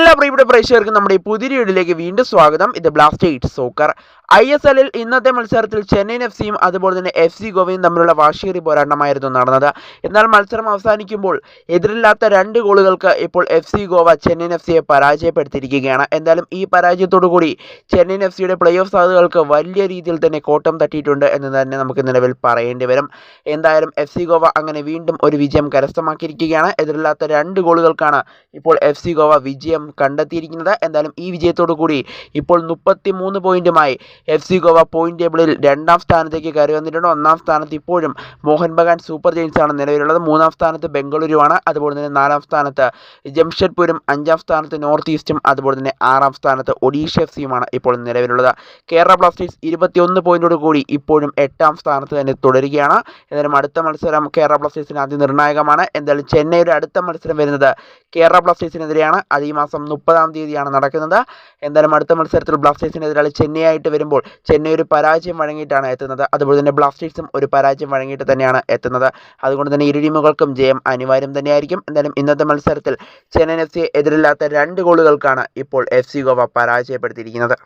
എല്ലാ പ്രിയപ്പെട്ട പ്രേക്ഷകർക്കും നമ്മുടെ പുതിയ വീഡിയോയിലേക്ക് വീണ്ടും സ്വാഗതം. ഇത് ബ്ലാസ്റ്റേറ്റ് സോക്കർ ഐ എസ് എല്ലിൽ ഇന്നത്തെ മത്സരത്തിൽ ചെന്നൈയിൻ എഫ് സിയും അതുപോലെ തന്നെ എഫ് സി ഗോവയും തമ്മിലുള്ള വാശിയേറി പോരാട്ടമായിരുന്നു നടന്നത്. എന്നാൽ മത്സരം അവസാനിക്കുമ്പോൾ എതിരില്ലാത്ത രണ്ട് ഗോളുകൾക്ക് ഇപ്പോൾ F C Goa Chennaiyin F സിയെ പരാജയപ്പെടുത്തിയിരിക്കുകയാണ്. എന്തായാലും ഈ കൂടി ചെന്നൈയിൻ എഫ് സിയുടെ പ്ലേ ഓഫ് സാധ്യതകൾക്ക് വലിയ രീതിയിൽ തന്നെ കോട്ടം തട്ടിയിട്ടുണ്ട് എന്ന് തന്നെ നമുക്ക് നിലവിൽ പറയേണ്ടി വരും. എന്തായാലും എഫ് സി ഗോവ അങ്ങനെ വീണ്ടും ഒരു വിജയം കരസ്ഥമാക്കിയിരിക്കുകയാണ്. എതിരില്ലാത്ത രണ്ട് ഗോളുകൾക്കാണ് ഇപ്പോൾ എഫ് സി ഗോവ വിജയം കണ്ടെത്തിയിരിക്കുന്നത്. എന്തായാലും ഈ വിജയത്തോടു കൂടി ഇപ്പോൾ മുപ്പത്തി മൂന്ന് പോയിന്റുമായി എഫ് സി ഗോവ പോയിന്റ് ടേബിളിൽ രണ്ടാം സ്ഥാനത്തേക്ക് കയറി വന്നിട്ടുണ്ട്. ഒന്നാം സ്ഥാനത്ത് ഇപ്പോഴും മോഹൻ ബഗാൻ സൂപ്പർ ജെയിൻസ് ആണ് നിലവിലുള്ളത്. മൂന്നാം സ്ഥാനത്ത് ബംഗളൂരുവാണ്. അതുപോലെ തന്നെ നാലാം സ്ഥാനത്ത് ജംഷഡ്പൂരും അഞ്ചാം സ്ഥാനത്ത് നോർത്ത് ഈസ്റ്റും അതുപോലെ തന്നെ ആറാം സ്ഥാനത്ത് ഒഡീഷ എഫ് സിയുമാണ് ഇപ്പോൾ നിലവിലുള്ളത്. കേരള ബ്ലാസ്റ്റേഴ്സ് ഇരുപത്തിയൊന്ന് പോയിന്റോട് കൂടി ഇപ്പോഴും എട്ടാം സ്ഥാനത്ത് തന്നെ തുടരുകയാണ്. എന്നാലും അടുത്ത മത്സരം കേരള ബ്ലാസ്റ്റേഴ്സിന് അതിനിർണായകമാണ് എന്തായാലും ചെന്നൈയുടെ അടുത്ത മത്സരം വരുന്നത് കേരള ബ്ലാസ്റ്റേഴ്സിനെതിരെയാണ്. അത് ഈ മാസം മുപ്പതാം തീയതിയാണ് നടക്കുന്നത്. എന്തായാലും അടുത്ത മത്സരത്തിൽ ബ്ലാസ്റ്റേഴ്സിനെതിരാളി ചെന്നൈ ആയിട്ട് വരുമ്പോൾ ചെന്നൈ ഒരു പരാജയം വഴങ്ങിയിട്ടാണ് എത്തുന്നത്. അതുപോലെ തന്നെ ബ്ലാസ്റ്റേഴ്സും ഒരു പരാജയം വഴങ്ങിയിട്ട് തന്നെയാണ് എത്തുന്നത്. അതുകൊണ്ട് തന്നെ ഇരു ടീമുകൾക്കും ജയം അനിവാര്യം തന്നെയായിരിക്കും. എന്തായാലും ഇന്നത്തെ മത്സരത്തിൽ ചെന്നൈ എഫ് സി എതിരില്ലാത്ത രണ്ട് ഗോളുകൾക്കാണ് ഇപ്പോൾ എഫ് സി ഗോവ പരാജയപ്പെടുത്തിയിരിക്കുന്നത്.